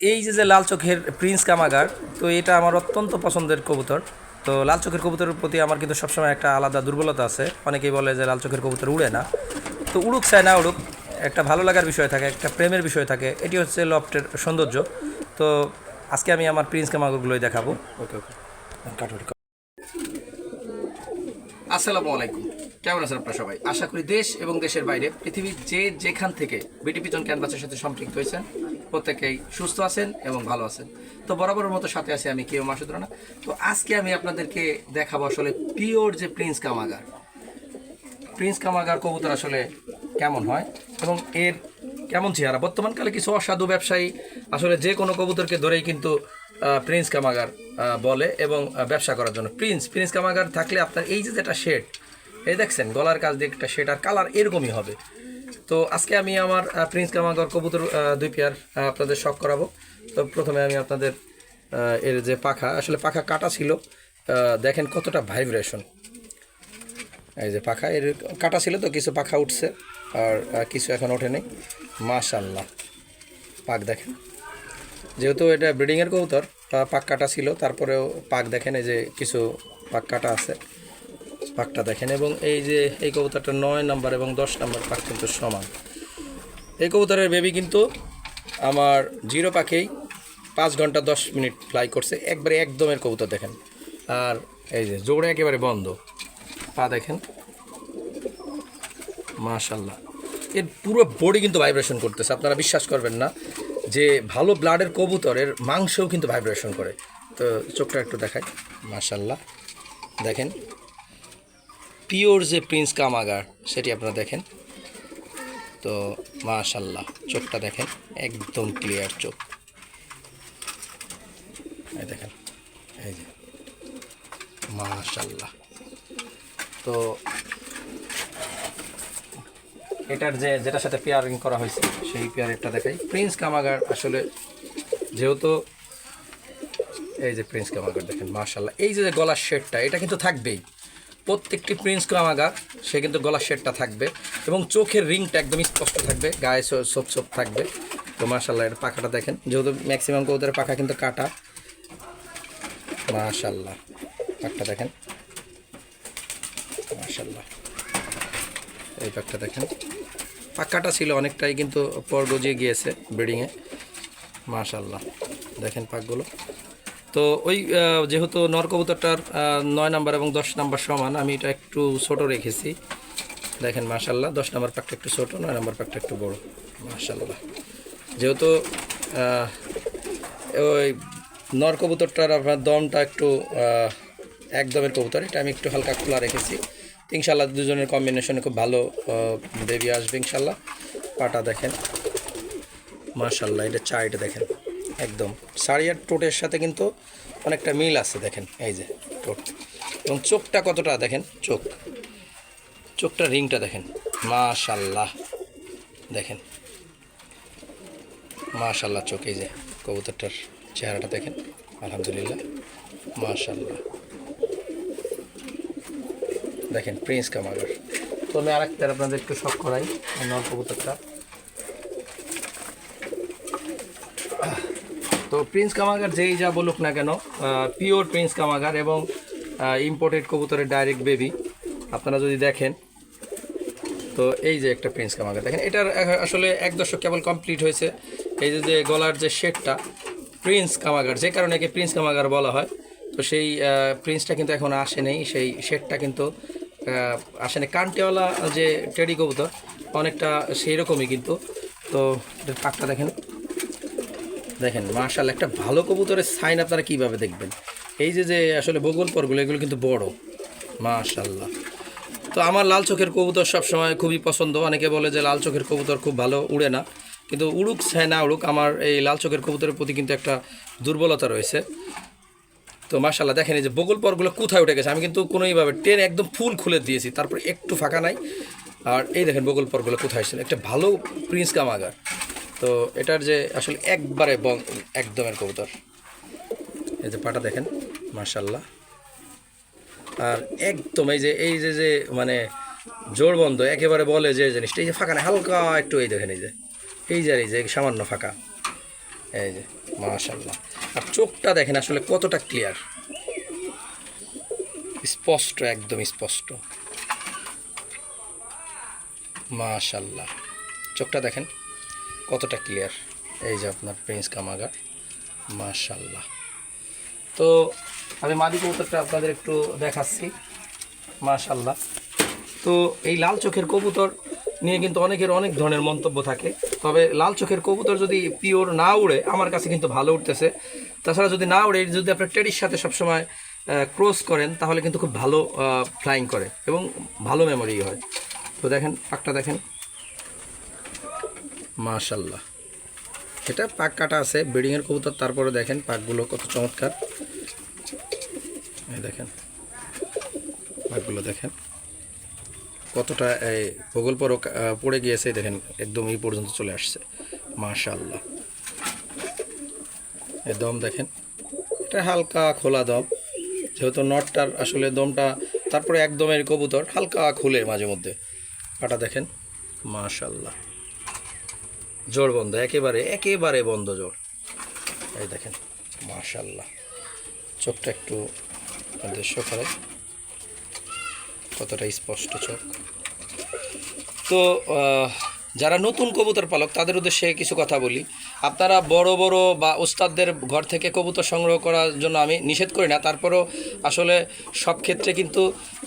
এই যে যে লাল চোখের প্রিন্স কামাগার তো এটা আমার অত্যন্ত পছন্দের কবুতর। তো লাল চোখের কবুতরের প্রতি আমার কিন্তু সবসময় একটা আলাদা দুর্বলতা আছে। অনেকেই বলে যে লাল চোখের কবুতর উড়ে না। তো উড়ুক চায় না উড়ুক একটা ভালো লাগার বিষয় থাকে একটা প্রেমের বিষয় থাকে। এটি হচ্ছে লফটের সৌন্দর্য। তো আজকে আমি আমার প্রিন্স কামাগারগুলোই দেখাবো। ওকে ওকে। আসসালামু আলাইকুম। কেমন আছেন আপনারা সবাই? আশা করি দেশ এবং দেশের বাইরে পৃথিবীর যে যেখান থেকে বিটি পিজন ক্যানভাসের সাথে সম্পৃক্ত হয়েছেন প্রত্যেকেই সুস্থ আছেন এবং ভালো আছেন। তো বরাবরের মতো সাথে আছি আমি কেউ মাসুদ রানা তো আজকে আমি আপনাদেরকে দেখাবো আসলে পিওর যে প্রিন্স কামাগার। প্রিন্স কামাগার কবুতর আসলে কেমন হয় এবং এর কেমন চেহারা? বর্তমানকালে কিছু অসাধু ব্যবসায়ী আসলে যে কোনো কবুতরকে ধরেই কিন্তু প্রিন্স কামাগার বলে এবং ব্যবসা করার জন্য। প্রিন্স প্রিন্স কামাগার থাকলে আপনার এই যে যেটা শেড এই দেখছেন, গলার কাজ দিয়ে একটা শেড আর কালার এরকমই হবে। তো আজকে আমি আমার প্রিন্স কামাগার কবুতর দুই পেয়ার আপনাদের শখ করাবো। তো প্রথমে আমি আপনাদের এর যে পাখা, আসলে পাখা কাটা ছিল দেখেন কতটা ভাইব্রেশন এই যে পাখা, এর কাটা ছিল তো, কিছু পাখা উঠছে, আর কিছু এখন ওঠে ওঠেনি মাশাল্লাহ পাক দেখেন। যেহেতু এটা ব্রিডিংয়ের কবুতর পাক কাটা ছিল, তারপরেও পাক দেখেন, এই যে কিছু পাক কাটা আছে। পাকটা দেখেন, এবং এই যে এই কবুতরটা নয় নাম্বার এবং দশ নাম্বার পাক কিন্তু সমান। এই কবুতরের বেবি কিন্তু আমার জিরো পাখেই পাঁচ ঘণ্টা দশ মিনিট ফ্লাই করছে, একবারে একদমের কবুতর দেখেন। আর এই যে জোড়ে একেবারে বন্ধ। পা দেখেন। মাশাল্লাহ এর পুরো বডি কিন্তু ভাইব্রেশন করতেছে, আপনারা বিশ্বাস করবেন না যে ভালো ব্লাডের কবুতরের মাংসও কিন্তু ভাইব্রেশন করে। তো চোখটা একটু দেখায় মাশাল্লাহ দেখেন পিওর যে প্রিন্স কামাগার, সেটি আপনারা দেখেন। তো মাশাল্লাহ চোখটা দেখেন, একদম ক্লিয়ার চোখ। দেখেন, এই যে মাশাল্লাহ তো এটার যে, যেটার সাথে পেয়ারিং করা হয়েছে, সেই পেয়ারেরটা দেখাই। প্রিন্স কামাগার আসলে যেহেতু, এই যে প্রিন্স কামাগার দেখেন মার্শাল্লাহ এই যে গলার শেডটা, এটা কিন্তু থাকবেই। প্রত্যেকটি প্রিন্স কামাগার সে কিন্তু গলার শেডটা থাকবে এবং চোখের রিংটা একদম স্পষ্ট থাকবে, গায়ে সোপ সোপ থাকবে। তো মার্শাল্লাহ এর পাখাটা দেখেন। যেহেতু ম্যাক্সিমাম কবুতরের পাখা কিন্তু কাটা। মার্শাল্লাহ পাখটা দেখেন। মার্শাল্লাহ এই প্যাকটা দেখেন। পাক্কাটা ছিল অনেকটাই কিন্তু পর গজিয়ে গিয়েছে ব্রিডিংয়ে মাশাল্লাহ, দেখেন পাকগুলো তো ওই যেহেতু নর কবুতরটার নয় নাম্বার এবং দশ নাম্বার সমান, আমি এটা একটু ছোট রেখেছি। দেখেন মাশাল্লাহ দশ নাম্বার পাকটা একটু ছোট, নয় নাম্বার প্যাকটা একটু বড়। মাশাল্লাহ যেহেতু ওই নর কবুতরটার আপনার দমটা একটু একদমের কবুতর, এটা আমি একটু হালকা খোলা রেখেছি। ইনশাল্লাহ দুজনের কম্বিনেশনে খুব ভালো বেবি আসবে ইনশাল্লাহ পাটা দেখেন। মাশাল্লাহ এটা চাইটা দেখেন। একদম। সারিয়ার টোটের সাথে কিন্তু অনেকটা মিল আছে, দেখেন, এই যে টোট এবং চোখটা কতটা, দেখেন, চোখ। চোখটা রিংটা দেখেন, মাশাল্লাহ দেখেন। মাশাল্লাহ চোখ, এই যে কবুতরটার চেহারাটা দেখেন, আলহামদুলিল্লাহ, মাশাল্লাহ। দেখেন, প্রিন্স কামাগার। তো আমি আরেকটা আপনাদের একটু শখ করাই নল কবুতরটা। তো প্রিন্স কামাগার যেই যা বলুক না কেন পিওর প্রিন্স কামাগার এবং ইম্পোর্টেড কবুতরের ডাইরেক্ট বেবি আপনারা যদি দেখেন তো এই যে একটা প্রিন্স কামাগার দেখেন এটার আসলে এক দশক কেবল কমপ্লিট হয়েছে। এই যে গলার যে শেডটা প্রিন্স কামাগার যে কারণে একে প্রিন্স কামাগার বলা হয় তো সেই প্রিন্সটা কিন্তু এখন আসে নেই সেই শেডটা কিন্তু আহ, আসেনি কান্টিওয়ালা যে টেডি কবুতর অনেকটা সেই রকমই কিন্তু। তো পাকটা দেখেন। দেখেন মার্শাল একটা ভালো কবুতরের সাইন আপনারা কীভাবে দেখবেন? এই যে যে আসলে বগল পরগুলো, এগুলো কিন্তু বড়। মাশাল্লাহ তো আমার লাল চোখের কবুতর সবসময় খুবই পছন্দ। অনেকে বলে যে লাল চোখের কবুতর খুব ভালো উড়ে না। কিন্তু উড়ুক চায় না উড়ুক, আমার এই লাল চোখের কবুতরের প্রতি কিন্তু একটা দুর্বলতা রয়েছে। তো মার্শাল্লাহ দেখেন এই যে বগল পরগুলো কোথায় উঠে গেছে? আমি কিন্তু কোনোইভাবে টেন একদম ফুল খুলে দিয়েছি। তারপর একটু ফাঁকা নাই। আর এই দেখেন বগল পরগুলো কোথায় এসেছে? একটা ভালো প্রিন্স কামাগার। তো এটার যে আসলে একবারে একদমের কবুতর। এই যে পাটা দেখেন মার্শাল্লাহ আর একদম এই যে এই যে যে মানে জোর বন্ধ একেবারে বলে যে জিনিসটা, এই যে ফাঁকা না, হালকা একটু এই দেখেন এই যে। এই যে এই যে সামান্য ফাঁকা। এই যে মাশাল্লাহ আর চোখটা দেখেন আসলে কতটা ক্লিয়ার। স্পষ্ট, একদম স্পষ্ট। মাশাল্লাহ চোখটা দেখেন। কতটা ক্লিয়ার এই যে আপনার প্রিন্স কামাগার মাশাল্লাহ তো আমি মাদি কবুতরটা আপনাদের একটু দেখাচ্ছি মাশাল্লাহ তো এই লাল চোখের কবুতর নিয়ে কিন্তু অনেকের অনেক ধরনের মন্তব্য থাকে। তবে লাল চোখের কবুতর যদি পিওর না উড়ে, আমার কাছে কিন্তু ভালো উঠতেছে। তাছাড়া যদি না উড়ে, যদি আপনার টেডির সাথে সবসময় ক্রস করেন, তাহলে কিন্তু খুব ভালো ফ্লাইং করে এবং ভালো মেমোরি হয়। তো দেখেন, পাকটা দেখেন। মাশাল্লাহ এটা পাক কাটা আছে ব্রিডিংয়ের কবুতর, তারপরে দেখেন পাকগুলো কত চমৎকার। দেখেন, পাকগুলো দেখেন। কতটা এই প্রকল্প পড়ে গিয়েছে দেখেন, একদম এই পর্যন্ত চলে আসছে। মাশাল্লাহ এ দম দেখেন, এটা হালকা খোলা দম, যেহেতু নটটার আসলে দমটা, তারপরে একদমের কবুতর হালকা খুলে মাঝে মধ্যে। কাটা দেখেন মাশাল্লাহ জোর বন্ধ, একেবারে একেবারে বন্ধ জোর। এই দেখেন মাশাল্লাহ চোখটা একটু দৃশ্য করে কতটা স্পষ্ট চোখ। তো যারা নতুন কবুতর পালক, তাদের উদ্দেশ্যে কিছু কথা বলি। আপনারা বড় বড় বা ওস্তাদদের ঘর থেকে কবুতর সংগ্রহ করার জন্য আমি নিষেধ করি না। তারপরও আসলে সব ক্ষেত্রে কিন্তু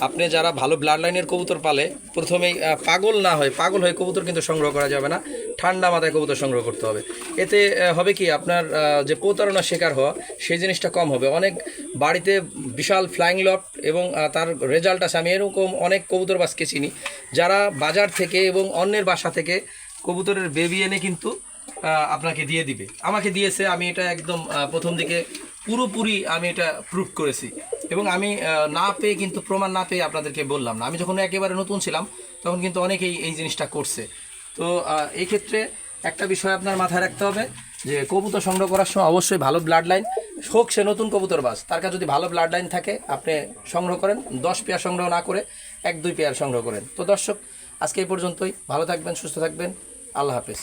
আপনি যারা ভালো ব্লাড লাইনের কবুতর পালে, প্রথমেই পাগল না হয়, পাগল হয়ে কবুতর কিন্তু সংগ্রহ করা যাবে না। ঠান্ডা মাথায় কবুতর সংগ্রহ করতে হবে। এতে হবে কি? আপনার যে প্রতারণার শিকার হওয়া, সেই জিনিসটা কম হবে। অনেক বাড়িতে বিশাল ফ্লাইং লফট এবং তার রেজাল্ট আছে। আমি এরকম অনেক কবুতর বাসকে চিনি যারা বাজার থেকে এবং অন্যের বাসা থেকে কবুতরের বেবি এনে কিন্তু আপনাকে দিয়ে দিবে। আমাকে দিয়েছে, আমি এটা একদম প্রথম দিকে পুরোপুরি আমি এটা প্রুভ করেছি। এবং আমি না পেয়ে কিন্তু প্রমাণ না পেয়ে আপনাদেরকে বললাম না। আমি যখন একেবারে নতুন ছিলাম, তখন কিন্তু অনেকেই এই জিনিসটা করছে। তো এই ক্ষেত্রে একটা বিষয় আপনার মাথায় রাখতে হবে, যে কবুতর সংগ্রহ করার সময় অবশ্যই ভালো ব্লাড লাইন হোক সে নতুন কবুতর বাস তার কাছে যদি ভালো ব্লাড লাইন থাকে, আপনি সংগ্রহ করেন। দশ পেয়ার সংগ্রহ না করে এক দুই পেয়ার সংগ্রহ করেন। তো দর্শক, আজকে এই পর্যন্তই। ভালো থাকবেন, সুস্থ থাকবেন। আল্লাহ হাফেজ।